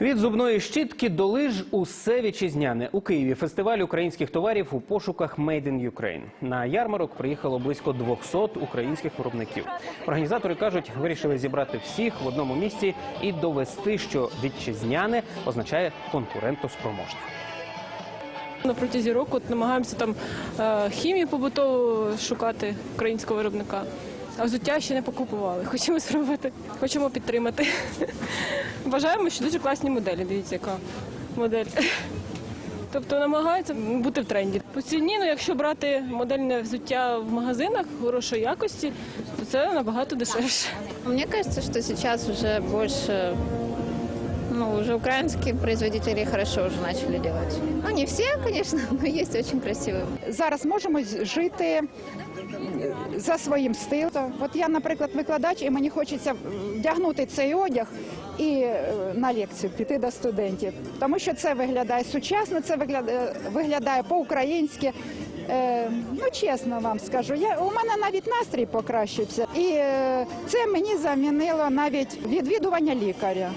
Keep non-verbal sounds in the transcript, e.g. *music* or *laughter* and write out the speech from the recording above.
Від зубної щітки до лиж усе вітчизняне. У Києві фестиваль українських товарів у пошуках Made in Ukraine. На ярмарок приїхало близько 200 українських виробників. Організатори кажуть, вирішили зібрати всіх в одному місці і довести, що вітчизняне означає конкурентоспроможне. На протязі року намагаємося там е, хімію побутову шукати українського виробника. А взуття ще не покупували. Хочемо спробувати, хочемо підтримати. Вважаємо, що дуже класні моделі. Дивіться, яка модель. Тобто намагаються бути в тренді. По ціні, ну, якщо брати модельне взуття в магазинах хорошої якості, то це набагато дешевше. Мені кажется, що зараз вже больше, ну, уже украинские производители хорошо уже начали делать. Ну, не все, конечно, *laughs* но есть очень красивые. зараз можемо жити е, за своїм стилем. От я, наприклад, викладач, і мені хочеться вдягнути цей одяг і е, на лекцію піти до студентів, тому що це виглядає сучасно, це виглядає, виглядає по-українськи. Е, ну, чесно вам скажу, я, у мене навіть настрій покращився, і е, це мені замінило навіть відвідування лікаря.